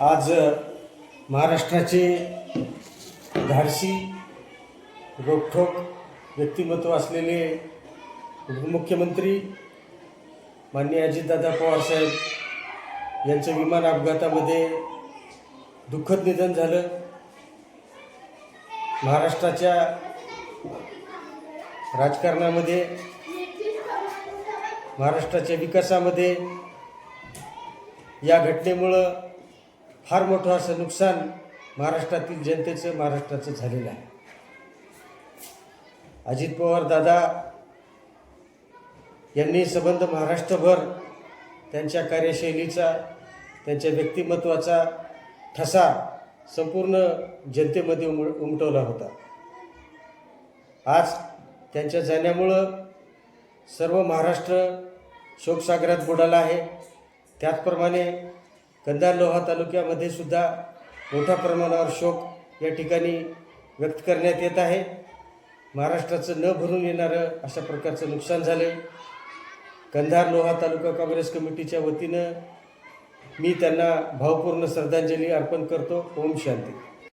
आज महाराष्ट्राचे धाडसी रोखोक व्यक्तिमत्व असलेले उपमुख्यमंत्री माननीय अजितदादा पवारसाहेब यांचं विमान अपघातामध्ये दुःखद निधन झालं. महाराष्ट्राच्या राजकारणामध्ये महाराष्ट्राच्या विकासामध्ये या घटनेमुळं फार मोठं असं नुकसान महाराष्ट्रातील जनतेचं महाराष्ट्राचं झालेलं आहे. अजित पवार दादा यांनी संबंध महाराष्ट्रभर त्यांच्या कार्यशैलीचा त्यांच्या व्यक्तिमत्वाचा ठसा संपूर्ण जनतेमध्ये उम उमटवला होता. आज त्यांच्या जाण्यामुळं सर्व महाराष्ट्र शोकसागरात बुडाला आहे. त्याचप्रमाणे कंधार लोहा तालुक्यामध्ये सुद्धा मोठ्या प्रमाणावर शोक या ठिकाणी व्यक्त करण्यात येत आहे. महाराष्ट्राचं न भरून येणारं अशा प्रकारचं नुकसान झालं आहे कंधार लोहा तालुका काँग्रेस कमिटीच्या वतीनं मी त्यांना भावपूर्ण श्रद्धांजली अर्पण करतो. ओम शांती.